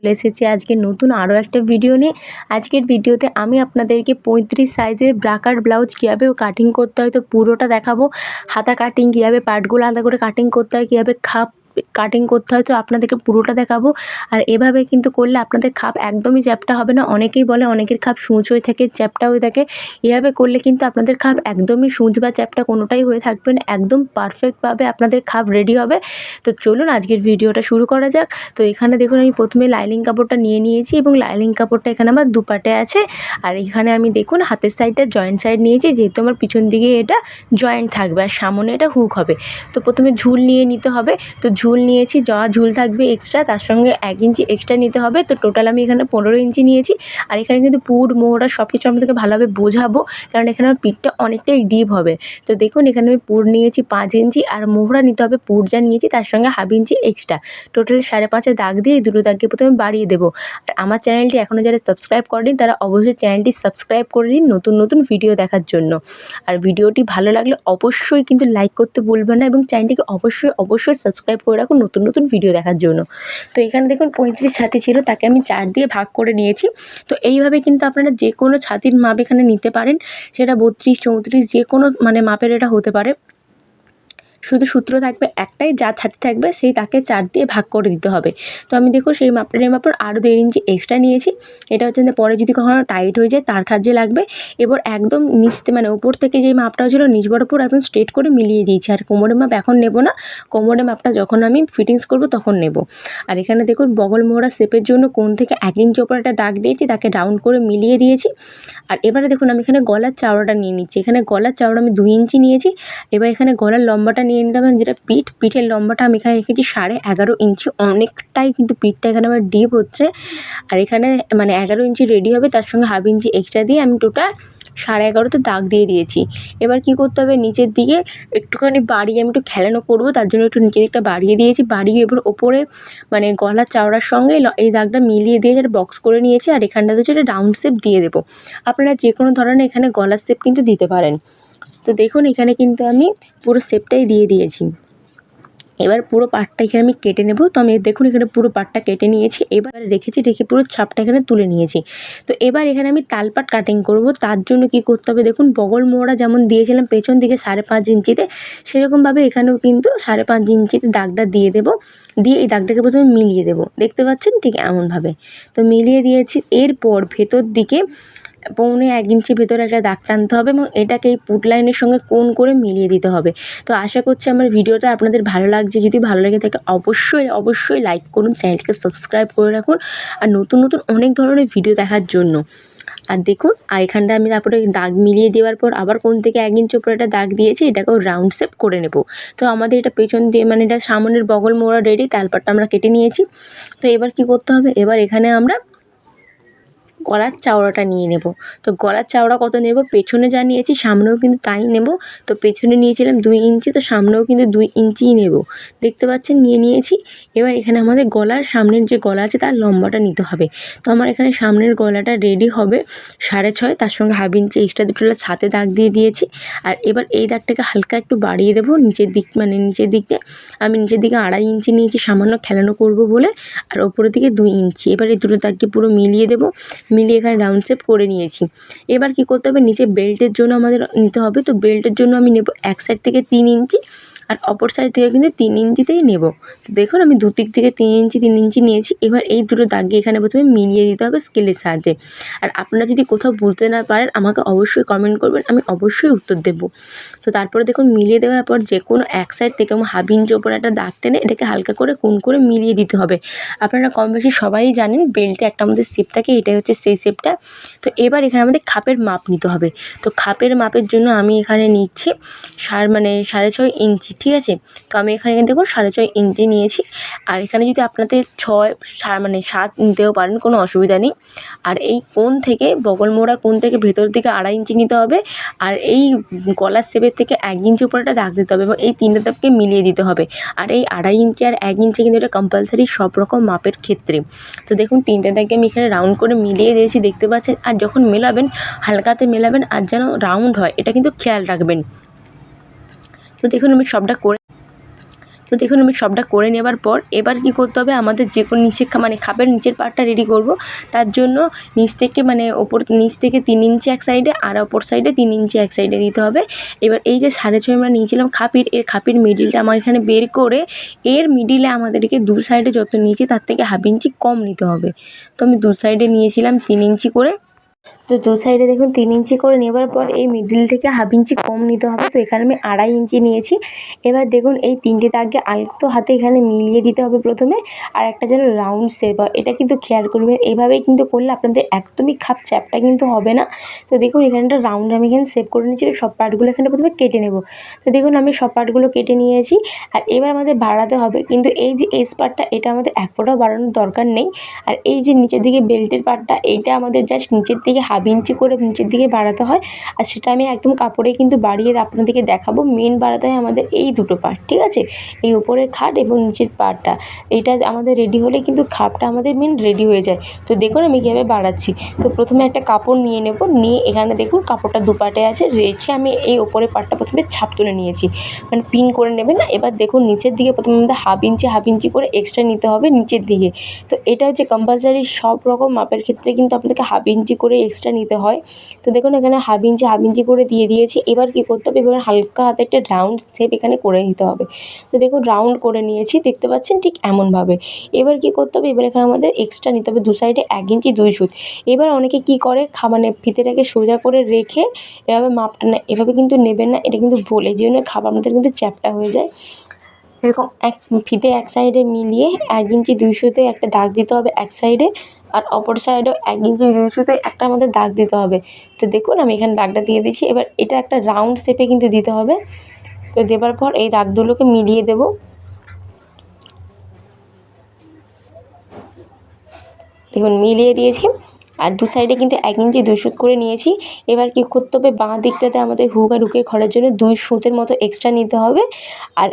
চলে এসেছি আজকে নতুন আরও একটা ভিডিও নিয়ে। আজকের ভিডিওতে আমি আপনাদেরকে পঁয়ত্রিশ সাইজের ব্রাকার ব্লাউজ কীভাবে কাটিং করতে হয় তো পুরোটা দেখাবো। হাতা কাটিং কীভাবে পার্টগুলো আলাদা করে কাটিং করতে হয়, কীভাবে খাপ কাটিং করতে হয়, তো আপনাদেরকে পুরোটা দেখাবো। আর এভাবে কিন্তু করলে আপনাদের খাপ একদমই চ্যাপ্টা হবে না। অনেকেই বলে অনেকের খাপ সূচ হয়ে থাকে, চ্যাপ্টা হয়ে থাকে। এভাবে করলে কিন্তু আপনাদের খাপ একদমই সূচ বা চ্যাপটা কোনোটাই হয়ে থাকবে না। একদম পারফেক্টভাবে আপনাদের খাপ রেডি হবে। তো চলুন আজকের ভিডিওটা শুরু করা যাক। তো এখানে দেখুন আমি প্রথমে লাইলিং কাপড়টা নিয়ে নিয়েছি এবং লাইলিং কাপড়টা এখানে আমার দুপাটে আছে। আর এখানে আমি দেখুন হাতের সাইডটা জয়েন্ট সাইড নিয়েছি, যেহেতু আমার পিছন দিকে এটা জয়েন্ট থাকবে আর সামনে এটা হুক হবে। তো প্রথমে ঝুল নিয়ে নিতে হবে। তো ঝুল নিয়েছি, যা ঝুল থাকবে এক্সট্রা তার সঙ্গে এক ইঞ্চি এক্সট্রা নিতে হবে। তো টোটাল আমি এখানে পনেরো ইঞ্চি নিয়েছি। আর এখানে কিন্তু পুর, মোহরা সব কিছু আপনাদেরকে ভালোভাবে বোঝাবো, কারণ এখানে আমার পিঠটা অনেকটাই ডিপ হবে। তো দেখুন, এখানে আমি পুর নিয়েছি পাঁচ ইঞ্চি, আর মোহরা নিতে হবে পুর যা নিয়েছি, তার সঙ্গে হাফ ইঞ্চি এক্সট্রা টোটাল সাড়ে পাঁচে দাগ দিয়ে এই দুটো দাগকে প্রথমে বাড়িয়ে দেবো। আর আমার চ্যানেলটি এখনও যারা সাবস্ক্রাইব করেনি, তারা অবশ্যই চ্যানেলটি সাবস্ক্রাইব করে দিন নতুন নতুন ভিডিও দেখার জন্য। আর ভিডিওটি ভালো লাগলে অবশ্যই কিন্তু লাইক করতে ভুলবেন না, এবং চ্যানেলটিকে অবশ্যই অবশ্যই সাবস্ক্রাইব করে রাখুন নতুন নতুন ভিডিও দেখার জন্য। তো এখানে দেখুন পঁয়ত্রিশ ছাতি ছিল, তাকে আমি চার দিয়ে ভাগ করে নিয়েছি। তো এইভাবে কিন্তু আপনারা যে কোনো ছাতির মাপ এখানে নিতে পারেন। সেটা বত্রিশ, চৌত্রিশ যে কোনো মানে মাপের এটা হতে পারে। শুধু সূত্র থাকবে, একটাই যা ছাতি থাকবে, সেই তাকে চার দিয়ে ভাগ করে দিতে হবে। তো আমি দেখো সেই মাপটার মাপের আরও দেড় ইঞ্চি এক্সট্রা নিয়েছি। এটা হচ্ছে যে পরে যদি কখনো টাইট হয়ে যায়, তার কাজে লাগবে। এবার একদম নিচতে মানে উপর থেকে যে মাপটা ছিল নিচ বরাবর একদম স্ট্রেট করে মিলিয়ে দিয়েছি। আর কোমরের মাপ এখন নেব না। কোমরের মাপটা যখন আমি ফিটিংস করব, তখন নেব। আর এখানে দেখুন বগল মোহরা শেপের জন্য কোন থেকে এক ইঞ্চি ওপর একটা দাগ দিয়েছি, তাকে ডাউন করে মিলিয়ে দিয়েছি। আর এবারে দেখুন আমি এখানে গলার চাওড়াটা নিয়ে নিচ্ছি। এখানে গলার চাওড়া আমি দুই ইঞ্চি নিয়েছি। এবার এখানে গলার লম্বাটা নিয়ে হবে যেটা পিঠ, পিঠের লম্বাটা আমি এখানে রেখেছি সাড়ে এগারো ইঞ্চি। অনেকটাই কিন্তু পিঠটা এখানে আমার ডিপ হচ্ছে। আর এখানে মানে এগারো ইঞ্চি রেডি হবে, তার সঙ্গে হাফ ইঞ্চি এক্সট্রা দিয়ে আমি টোটাল সাড়ে এগারোতে দাগ দিয়ে দিয়েছি। এবার কী করতে হবে? নিচের দিকে একটুখানি বাড়িয়ে আমি একটু খেলানো করব, তার জন্য একটু নিচের দিকটা বাড়িয়ে দিয়েছি। বাড়িয়ে এবার ওপরে মানে গলার চাওড়ার সঙ্গে এই দাগটা মিলিয়ে দিয়ে যেটা বক্স করে নিয়েছি, আর এখানটাতে হচ্ছে একটা রাউন্ড শেপ দিয়ে দেবো। আপনারা যে কোনো ধরনের এখানে গলার শেপ কিন্তু দিতে পারেন। তো দেখুন, এখানে কিন্তু আমি পুরো শেপটাই দিয়ে দিয়েছি। এবার পুরো পাটটা এখানে আমি কেটে নেব। তো আমি দেখুন, এখানে পুরো পাটটা কেটে নিয়েছি। এবার রেখেছি, রেখে পুরো ছাপটা এখানে তুলে নিয়েছি। তো এবার এখানে আমি তালপাট কাটিং করব। তার জন্য কি করতে হবে দেখুন, বগল মোড়া যেমন দিয়েছিলাম পেছন দিকে সাড়ে পাঁচ ইঞ্চিতে, সেরকমভাবে এখানেও কিন্তু সাড়ে পাঁচ ইঞ্চিতে দাগটা দিয়ে দেবো। দিয়ে এই দাগটাকে প্রথমে মিলিয়ে দেবো। দেখতে পাচ্ছেন? ঠিক এমনভাবে। তো মিলিয়ে দিয়েছি। এরপর ভেতর দিকে পৌনে এক ইঞ্চি ভেতরে একটা দাগ টানতে হবে এবং এটাকে এই পুট লাইনের সঙ্গে কোণ করে মিলিয়ে দিতে হবে। তো আশা করছি আমার ভিডিওটা আপনাদের ভালো লাগছে। যদি ভালো লেগে থাকে অবশ্যই অবশ্যই লাইক করুন, চ্যানেলটিকে সাবস্ক্রাইব করে রাখুন আর নতুন নতুন অনেক ধরনের ভিডিও দেখার জন্য। আর দেখুন, আর এখানটা আমি তারপরে দাগ মিলিয়ে দেওয়ার পর আবার কোন থেকে এক ইঞ্চি উপরে একটা দাগ দিয়েছি এটাকেও রাউন্ড শেপ করে নেব। তো আমাদের এটা পেছন দিয়ে মানে এটা সামনের বগল মোড়া রেডি তালপাটটা আমরা কেটে নিয়েছি। তো এবার কি করতে হবে? এবার এখানে আমরা গলার চাওড়াটা নিয়ে নেব। তো গলার চাওড়া কত নেব? পেছনে যা নিয়েছি সামনেও কিন্তু তাই নেব। তো পেছনে নিয়েছিলাম দুই ইঞ্চি, তো সামনেও কিন্তু দুই ইঞ্চিই নেব। দেখতে পাচ্ছেন, নিয়ে নিয়েছি। এবার এখানে আমাদের গলার সামনের যে গলা আছে, তার লম্বাটা নিতে হবে। তো আমার এখানে সামনের গলাটা রেডি হবে সাড়ে ছয়, তার সঙ্গে হাফ ইঞ্চি এক্সট্রা দুটো ছাতে দাগ দিয়ে দিয়েছি। আর এবার এই দাগটাকে হালকা একটু বাড়িয়ে দেবো, নিচের দিক মানে নিচের দিকে। আমি নিচের দিকে আড়াই ইঞ্চি নিয়েছি, সামান্য খেলানো করব বলে। আর ওপরের দিকে দুই ইঞ্চি। এবার এই দুটো দাগকে পুরো মিলিয়ে দেবো। মিলিয়ে এখানে রাউন্ড শেপ করে নিয়েছি। এবার কি করতে হবে? নিচে বেল্টের জন্য আমাদের নিতে হবে। তো বেল্টের জন্য আমি নেব এক সাইড থেকে তিন ইঞ্চি। আর অপর সাইড থেকে কিন্তু তিন ইঞ্চিতেই নেব। তো দেখুন, আমি দুদিক থেকে তিন ইঞ্চি তিন ইঞ্চি নিয়েছি। এবার এই দুটো দাগে এখানে প্রথমে মিলিয়ে দিতে হবে স্কেলের সাহায্যে। আর আপনারা যদি কোথাও বুঝতে না পারেন, আমাকে অবশ্যই কমেন্ট করবেন, আমি অবশ্যই উত্তর দেবো। তো তারপরে দেখুন, মিলিয়ে দেওয়ার পর যে কোনো এক সাইড থেকে আমার হাফ ইঞ্চি ওপরে একটা দাগ টেনে এটাকে হালকা করে কোন করে মিলিয়ে দিতে হবে। আপনারা কম বেশি সবাই জানেন বেল্টে একটা আমাদের শেপ থাকে, এটাই হচ্ছে সেই শেপটা তো এবার এখানে আমাদের খাপের মাপ নিতে হবে। তো খাপের মাপের জন্য আমি এখানে নিচ্ছি সার মানে সাড়ে ছয় ইঞ্চি। ঠিক আছে? তো আমি এখানে দেখুন সাড়ে ছয় ইঞ্চি নিয়েছি। আর এখানে যদি আপনাদের ছয় মানে সাত নিতেও পারেন, কোনো অসুবিধা নেই। আর এই কোণ থেকে বগল মোড়া কোণ থেকে ভেতর দিকে আড়াই ইঞ্চি নিতে হবে। আর এই গলার শেপের থেকে এক ইঞ্চি উপরে একটা দাগ দিতে হবে এবং এই তিনটে দাগকে মিলিয়ে দিতে হবে। আর এই আড়াই ইঞ্চি আর এক ইঞ্চি কিন্তু এটা কম্পালসারি সব রকম মাপের ক্ষেত্রে। তো দেখুন, তিনটে দাগকে আমি এখানে রাউন্ড করে মিলিয়ে দিয়েছি, দেখতে পাচ্ছেন। আর যখন মেলাবেন, হালকাতে মেলাবেন, আর যেন রাউন্ড হয়, এটা কিন্তু খেয়াল রাখবেন। তো দেখুন আমি সবটা করে তো দেখুন আমি সবটা করে নেবার পর এবার কী করতে হবে? আমাদের যে কোনো নিচে মানে খাপের নিচের পার্টটা রেডি করব। তার জন্য নিচ থেকে মানে ওপর নিচ থেকে তিন ইঞ্চি এক সাইডে আর ওপর সাইডে তিন ইঞ্চি এক সাইডে দিতে হবে। এবার এই যে সাড়ে ছয় আমরা নিয়েছিলাম খাপির, এর খাপির মিডিলটা আমার এখানে বের করে এর মিডিলে আমাদেরকে দু সাইডে যত নিয়েছি তার থেকে হাফ ইঞ্চি কম নিতে হবে। তো আমি দু সাইডে নিয়েছিলাম তিন ইঞ্চি করে। তো দু সাইডে দেখুন তিন ইঞ্চি করে নেবার পর এই মিডিল থেকে হাফ ইঞ্চি কম নিতে হবে। তো এখানে আমি আড়াই ইঞ্চি নিয়েছি। এবার দেখুন এই তিনটে দাগকে আলতো হাতে এখানে মিলিয়ে দিতে হবে প্রথমে। আর একটা যেন রাউন্ড শেপ হয়, এটা কিন্তু খেয়াল করবেন। এইভাবেই কিন্তু করলে আপনাদের একদমই খাপ চ্যাপটা কিন্তু হবে না। তো দেখুন এখানে একটা রাউন্ড আমি এখানে শেপ করে নিয়েছি সব পার্টগুলো এখানে প্রথমে কেটে নেব। তো দেখুন আমি সব পার্টগুলো কেটে নিয়েছি। আর এবার আমাদের বাড়াতে হবে, কিন্তু এই যে এস পার্টটা এটা আমাদের এক ফোঁটাও বাড়ানোর দরকার নেই। আর এই যে নিচের দিকে বেল্টের পার্টটা এইটা আমাদের জাস্ট নিচের দিকে হাফ ইঞ্চি করে নিচের দিকে বাড়াতে হয়। আর সেটা আমি একদম কাপড়ে কিন্তু বাড়িয়ে আপনাদেরকে দেখাবো। মেন বাড়াতে হয় আমাদের এই দুটো পার্ট ঠিক আছে? এই উপরের খাট এবং নিচের পার্টটা এটা আমাদের রেডি হলে কিন্তু খাপটা আমাদের মেন রেডি হয়ে যায়। তো দেখুন আমি কীভাবে বাড়াচ্ছি। তো প্রথমে একটা কাপড় নিয়ে নেব। নিয়ে এখানে দেখুন কাপড়টা দু পাটে আছে। রেখে আমি এই ওপরের পার্টটা প্রথমে ছাপ তুলে নিয়েছি। মানে পিন করে নেবেন না। এবার দেখুন নিচের দিকে প্রথমে আমাদের হাফ ইঞ্চি হাফ ইঞ্চি করে এক্সট্রা নিতে হবে নিচের দিকে। তো এটা হচ্ছে কম্পালসারি সব রকম মাপের ক্ষেত্রে কিন্তু আপনাদেরকে হাফ ইঞ্চি করে এক্সট্রা নিতে হয়। তো দেখুন, এখানে হাফ ইঞ্চি হাফ ইঞ্চি করে দিয়ে দিয়েছি। এবার কী করতে হবে? এবার হালকা হাতে একটা রাউন্ড শেপ এখানে করে নিতে হবে। তো দেখুন রাউন্ড করে নিয়েছি। দেখতে পাচ্ছেন ঠিক এমনভাবে। এবার কী করতে হবে? এবার এখানে আমাদের এক্সট্রা নিতে হবে দু সাইডে এক ইঞ্চি দুই সুত। এবার অনেকে কী করে? মানে ফিতেটাকে সোজা করে রেখে এভাবে মাপটা না এভাবে কিন্তু নেবেন না। এটা কিন্তু ভুল এই জন্য খাবার আমাদের কিন্তু চ্যাপটা হয়ে যায়। এরকম এক ফিতে এক সাইডে মিলিয়ে এক ইঞ্চি দুই সুতে একটা দাগ দিতে হবে এক সাইডে আর অপর সাইডেও এক ইঞ্চি দুই সুতে একটা আমাদের দাগ দিতে হবে। তো দেখুন, আমি এখানে দাগটা দিয়ে দিচ্ছি। এবার এটা একটা রাউন্ড শেপে কিন্তু দিতে হবে। তো দেবার পর এই দাগগুলোকে মিলিয়ে দেবো। দেখুন, মিলিয়ে দিয়েছি। আর দু সাইডে কিন্তু এক ইঞ্চি, দুই সুত করে নিয়েছি। এবার কী করতে হবে? বাঁ দিকটাতে আমাদের হুক আর হুকের ঘরের জন্য দুই সুতের মতো এক্সট্রা নিতে হবে। আর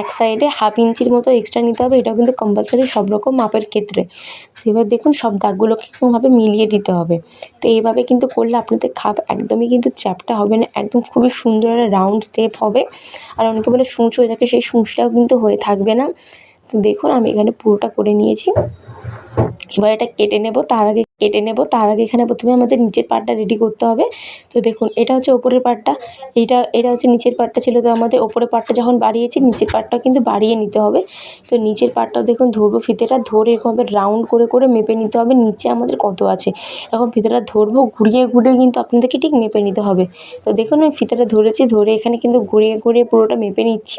এক সাইডে হাফ ইঞ্চির মতো এক্সট্রা নিতে হবে। এটাও কিন্তু কম্পালসারি সব রকম মাপের ক্ষেত্রে। তো এবার দেখুন, সব দাগগুলোকে এরকমভাবে মিলিয়ে দিতে হবে। তো এইভাবে কিন্তু করলে আপনাদের খাপ একদমই কিন্তু চ্যাপটা হবে না। একদম খুবই সুন্দর একটা রাউন্ড স্টেপ হবে। আর অনেকে বলে সূচ হয়ে থাকে, সেই সূচটাও কিন্তু হয়ে থাকবে না। তো দেখুন, আমি এখানে পুরোটা করে নিয়েছি। এবার এটা কেটে নেব, তার আগে কেটে নেব, তার আগে এখানে প্রথমে আমাদের নিচের পার্টটা রেডি করতে হবে। তো দেখুন, এটা হচ্ছে ওপরের পার্টটা এইটা, এটা হচ্ছে নিচের পার্টটা ছিল। তো আমাদের ওপরের পার্টটা যখন বাড়িয়েছি, নিচের পার্টটাও কিন্তু বাড়িয়ে নিতে হবে। তো নিচের পার্টটাও দেখুন, ধরবো ফিতেটা, ধরে এরকমভাবে রাউন্ড করে করে মেপে নিতে হবে। নিচে আমাদের কত আছে? এখন ফিতেটা ধরবো, ঘুরিয়ে ঘুরিয়ে কিন্তু আপনাদেরকে ঠিক মেপে নিতে হবে। তো দেখুন, আমি ফিতেটা ধরেছি, ধরে এখানে কিন্তু ঘুরিয়ে ঘুরিয়ে পুরোটা মেপে নিচ্ছি।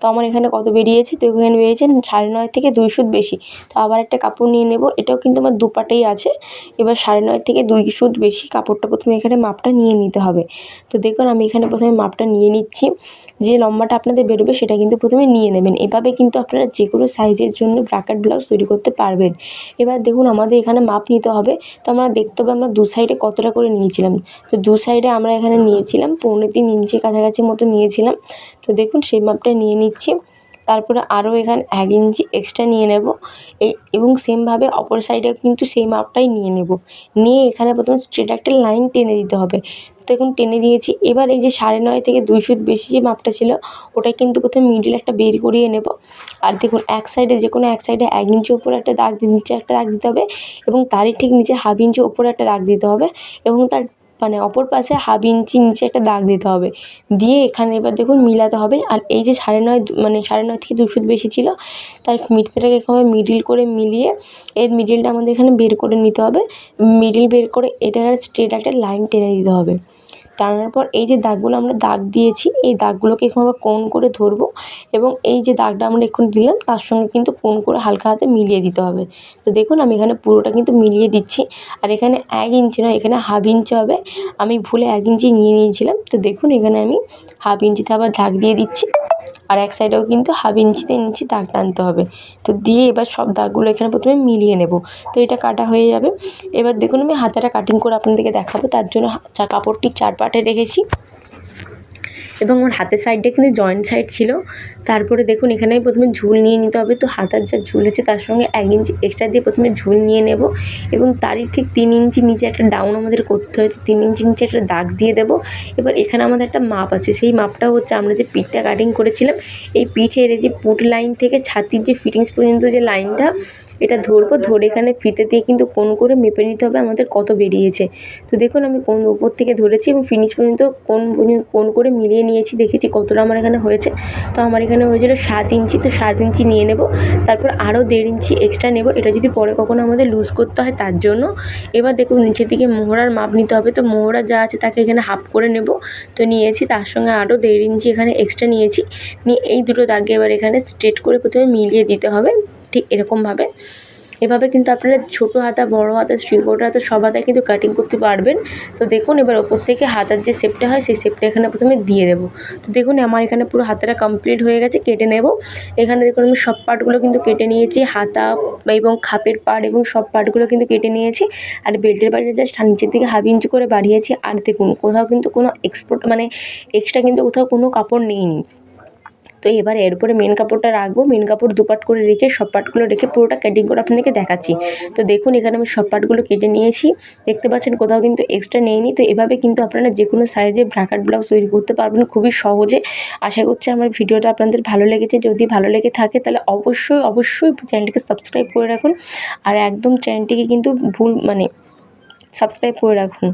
তো আমার এখানে কত বেরিয়েছে? তো এখানে বেরিয়েছে সাড়ে নয় থেকে দুই সুত বেশি। তো আবার একটা কাপড় নিয়ে নেব এটাও কিন্তু আমার দুপাটেই আছে। এবার সাড়ে নয় থেকে দুই সুদ বেশি কাপড়টা প্রথমে এখানে মাপটা নিয়ে নিতে হবে। তো দেখুন, আমি এখানে প্রথমে মাপটা নিয়ে নিচ্ছি। যে লম্বাটা আপনাদের বেরোবে সেটা কিন্তু প্রথমে নিয়ে নেবেন। এভাবে কিন্তু আপনারা যে কোনো সাইজের জন্য ব্রাকেট ব্লাউজ তৈরি করতে পারবেন। এবার দেখুন, আমাদের এখানে মাপ নিতে হবে। তো আমরা দেখতে হবে আমরা দু সাইডে কতটা করে নিয়েছিলাম। তো দু সাইডে আমরা এখানে নিয়েছিলাম, পৌনে তিন ইঞ্চি কাছাকাছি মতো নিয়েছিলাম। তো দেখুন, সেই মাপটা নিয়ে নিচ্ছি। তারপরে আরও এখানে এক ইঞ্চি এক্সট্রা নিয়ে নেব। এই এবং সেমভাবে অপর সাইডেও কিন্তু সেই মাপটাই নিয়ে নেব। নিয়ে এখানে প্রথমে স্ট্রেট একটা লাইন টেনে দিতে হবে। তো এখন টেনে দিয়েছি। এবার এই যে সাড়ে নয় থেকে দুই ফুট বেশি যে মাপটা ছিল, ওটা কিন্তু প্রথমে মিডিল একটা বের করিয়ে নেব। আর দেখুন, এক সাইডে যে কোনো এক সাইডে এক ইঞ্চি ওপরে একটা দাগ, নিচে একটা দাগ দিতে হবে এবং তারই ঠিক নিচে হাফ ইঞ্চি ওপরে একটা দাগ দিতে হবে এবং তার মানে অপর পাশে হাফ ইঞ্চি নিচে একটা দাগ দিতে হবে। দিয়ে এখানে এবার দেখুন মিলাতে হবে। আর এই যে সাড়ে নয় মানে সাড়ে নয় থেকে দুশো বেশি ছিল তার মিটিটাকে এখানে মিডিল করে মিলিয়ে এর মিডিলটা আমাদের এখানে বের করে নিতে হবে। মিডিল বের করে এটা স্ট্রেট একটা লাইন টেনে দিতে হবে। টানার পর এই যে দাগগুলো আমরা দাগ দিয়েছি, এই দাগগুলোকে এখন আমরা কোন করে ধরবো এবং এই যে দাগটা আমরা এখন দিলাম, তার সঙ্গে কিন্তু কোন করে হালকা হাতে মিলিয়ে দিতে হবে। তো দেখুন, আমি এখানে পুরোটা কিন্তু মিলিয়ে দিচ্ছি আর এখানে এক ইঞ্চি নয়, এখানে হাফ ইঞ্চি হবে। আমি ভুলে এক ইঞ্চি নিয়ে নিয়েছিলাম। তো দেখুন, এখানে আমি হাফ ইঞ্চিতে আবার দাগ দিয়ে দিচ্ছি। আর এক সাইডেও কিন্তু হাফ ইঞ্চিতে ইঞ্চি দাগ টানতে হবে। তো দিয়ে এবার সব দাগগুলো এখানে প্রথমে মিলিয়ে নেব। তো এটা কাটা হয়ে যাবে। এবার দেখুন আমি হাতাটা কাটিং করে আপনাদেরকে দেখাবো। তার জন্য কাপড়টি চার পাটে রেখেছি। এবং আমার হাতের সাইডটা কিন্তু জয়েন্ট সাইড ছিল। তারপরে দেখুন, এখানে প্রথমে ঝুল নিয়ে নিতে হবে। তো হাতার যা ঝুল আছে তার সঙ্গে এক ইঞ্চি এক্সট্রা দিয়ে প্রথমে ঝুল নিয়ে নেব এবং তারই ঠিক তিন ইঞ্চি নিচে একটা ডাউন আমাদের করতে হয়। তো তিন ইঞ্চি নিচে একটা দাগ দিয়ে দেবো। এবার এখানে আমাদের একটা মাপ আছে। সেই মাপটা হচ্ছে, আমরা যে পিঠটা কাটিং করেছিলাম, এই পিঠের যে পুট লাইন থেকে ছাতির যে ফিটিংস পর্যন্ত যে লাইনটা এটা ধরবো। ধরে এখানে ফিতে দিয়ে কিন্তু কোন করে মেপে নিতে হবে, আমাদের কত বেরিয়েছে। তো দেখুন, আমি কোন ওপর থেকে ধরেছি এবং ফিনিশ পর্যন্ত কোন কোণ করে মিলিয়ে নিয়েছি, দেখেছি কতটা আমার এখানে হয়েছে। তো আমার এখানে হয়েছিল সাত ইঞ্চি, তো সাত ইঞ্চি নিয়ে নেব, তারপর আরও দেড় ইঞ্চি এক্সট্রা নেব। এটা যদি পরে কখনো আমাদের লুজ করতে হয় তার জন্য। এবার দেখুন, নিচের দিকে মোহরার মাপ নিতে হবে। তো মোহরা যা আছে তাকে এখানে হাফ করে নেব। তো নিয়েছি, তার সঙ্গে আরও দেড় ইঞ্চি এখানে এক্সট্রা নিয়েছি। নিয়ে এই দুটো দাগে এবার এখানে স্ট্রেট করে প্রথমে মিলিয়ে দিতে হবে, ঠিক এরকমভাবে। এভাবে কিন্তু আপনারা ছোটো হাতা, বড় হাতা কোয়ার্টার হাতা সব হাতায় কিন্তু কাটিং করতে পারবেন। তো দেখুন এবার ওপর থেকে হাতার যে শেপটা হয়, সেই শেপটা এখানে প্রথমে দিয়ে দেবো। তো দেখুন আমার এখানে পুরো হাতাটা কমপ্লিট হয়ে গেছে, কেটে নেব। এখানে দেখুন আমি সব পার্টগুলো কিন্তু কেটে নিয়েছি, হাতা এবং খাপের পার্ট এবং সব পার্টগুলো কিন্তু কেটে নিয়েছি। আর বেল্টের পার্টটা জাস্ট নিচের দিকে হাফ ইঞ্চি করে বাড়িয়েছি। আর দেখুন কোথাও কিন্তু কোনো এক্সপোর্ট মানে এক্সট্রা কিন্তু কোথাও কোনো কাপড় নেইনি। তো এবার এর উপরে মেন কাপড়টা রাখব। মেন কাপড় দুপাট করে রেখে সব পাটগুলো রেখে পুরোটা কাটিং করে আপনাদেরকে দেখাচ্ছি। তো দেখুন, এখানে আমি সব পাটগুলো কেটে নিয়েছি। দেখতে পাচ্ছেন, কোথাও কিন্তু এক্সট্রা নেইনি তো এভাবে কিন্তু আপনারা যে কোনো সাইজে ব্রাকাট ব্লাউজ তৈরি করতে পারবেন খুবই সহজে। আশা করছি আমার ভিডিওটা আপনাদের ভালো লেগেছে। যদি ভালো লেগে থাকে, তাহলে অবশ্যই অবশ্যই চ্যানেলটিকে সাবস্ক্রাইব করে রাখুন। আর একদম চ্যানেলটিকে কিন্তু ভুল মানে সাবস্ক্রাইব করে রাখুন।